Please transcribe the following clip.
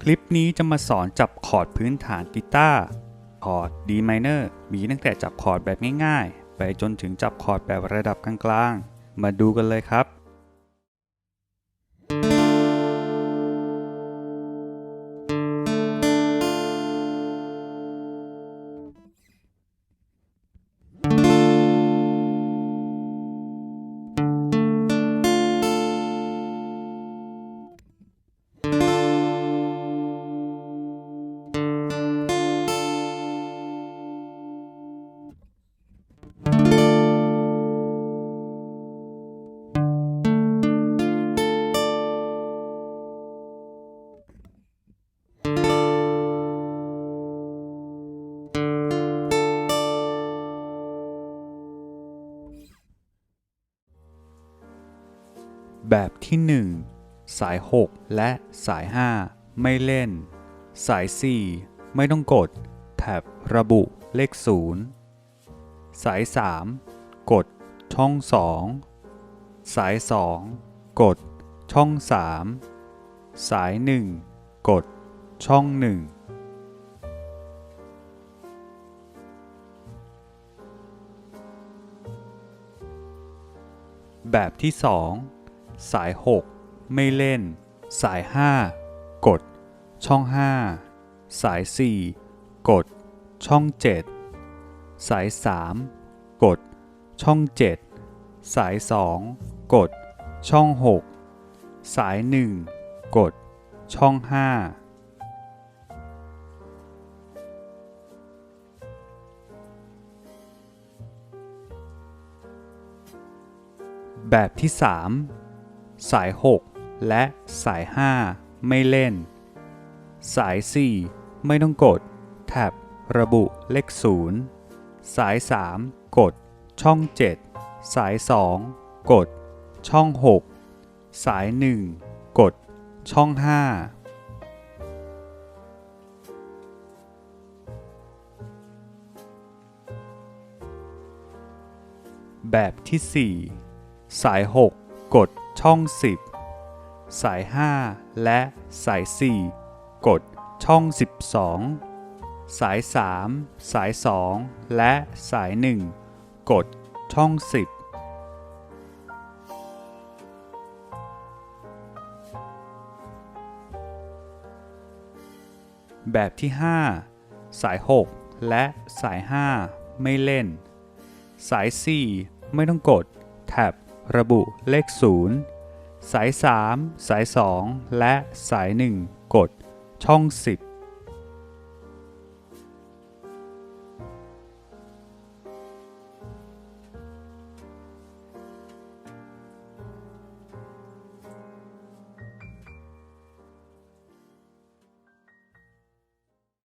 คลิปนี้จะมาสอนจับคอร์ดพื้นฐานกีตาร์คอร์ด D minor มีตั้งแต่จับคอร์ดแบบง่ายๆ ไปจนถึงจับคอร์ดแบบระดับกลางๆ มาดูกันเลยครับ แบบที่ 1 สาย 6 และสาย 5 ไม่เล่น สาย 4 ไม่ต้องกดแท็บระบุเลข 0 สาย 3 กดช่อง 2 สาย 2 กดช่อง 3 สาย 1 กดช่อง 1แบบที่ 2 สาย 6 ไม่เล่น สาย 5 กด ช่อง 5 สาย 4 กด ช่อง 7 สาย 3 กด ช่อง 7 สาย 2 กด ช่อง 6 สาย 1 กด ช่อง 5แบบที่ 3 สาย 6 และสาย 5 ไม่เล่น สาย 4 ไม่ต้องกด แท็บ ระบุเลข 0 สาย 3 กด ช่อง 7 สาย 2 กด ช่อง 6 สาย 1 กด ช่อง 5แบบที่ 4 สาย 6 กด ช่อง 10 สาย 5 และสาย 4 กดช่อง 12 สาย 3 สาย 2 และสาย 1 กดช่อง 10แบบที่ 5 สาย 6 และสาย 5 ไม่เล่น สาย 4 ไม่ต้องกด แท็บ ระบุเลข 0 สาย 3 สาย 2 และสาย 1 กด ช่อง 10